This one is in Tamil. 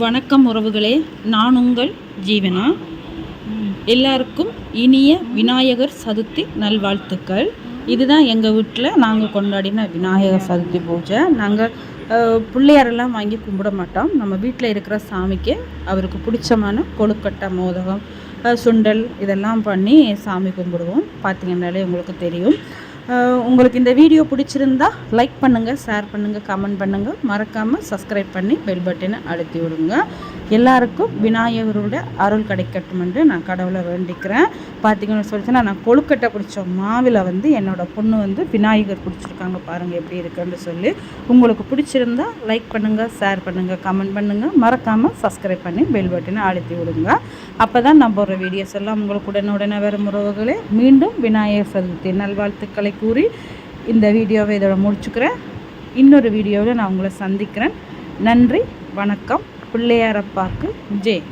வணக்கம் உறவுகளே நான் உங்கள் ஜீவனா? எல்லாருக்கும் இனிய விநாயகர் சதுர்த்தி நல்வாழ்த்துக்கள். இதுதான் எங்கள் வீட்டில் நாங்கள் கொண்டாடின விநாயகர் சதுர்த்தி பூஜை. நாங்கள் பிள்ளையாரெல்லாம் வாங்கி கும்பிட மாட்டோம். நம்ம வீட்டில் இருக்கிற சாமிக்கு அவருக்கு பிடிச்சமான கொழுக்கட்டை மோதகம் சுண்டல் இதெல்லாம் பண்ணி சாமி கும்பிடுவோம். பார்த்தீங்கன்னாலே உங்களுக்கு தெரியும். உங்களுக்கு இந்த வீடியோ பிடிச்சிருந்தா லைக் பண்ணுங்கள் ஷேர் பண்ணுங்கள் கமெண்ட் பண்ணுங்கள் மறக்காமல் சப்ஸ்கிரைப் பண்ணி பெல் பட்டனை அழுத்தி விடுங்க. எல்லாருக்கும் விநாயகரோட அருள் கிடைக்கட்டும் என்று நான் கடவுளை வேண்டிக்கிறேன். பார்த்தீங்கன்னு சொல்லிச்சுன்னா நான் கொழுக்கட்டை பிடிச்ச மாவில் வந்து என்னோடய பொண்ணு வந்து விநாயகர் பிடிச்சிருக்காங்க பாருங்கள் எப்படி இருக்குன்னு சொல்லி. உங்களுக்கு பிடிச்சிருந்தா லைக் பண்ணுங்கள் ஷேர் பண்ணுங்கள் கமெண்ட் பண்ணுங்கள் மறக்காமல் சப்ஸ்கிரைப் பண்ணி பெல் பட்டனை அழுத்தி விடுங்க. அப்போ தான் நான் ஒரு வீடியோஸ் எல்லாம் உங்களுக்கு உடனுடனே வரும் உறவுகளே மீண்டும் விநாயகர் சதுர்த்தி நல்வாழ்த்துக்களை கூறி இந்த வீடியோவை இதோட முடிச்சுக்கிறேன். இன்னொரு வீடியோவில் நான் உங்களை சந்திக்கிறேன். நன்றி வணக்கம். பிள்ளையாரப்பாக்கு ஜெய்.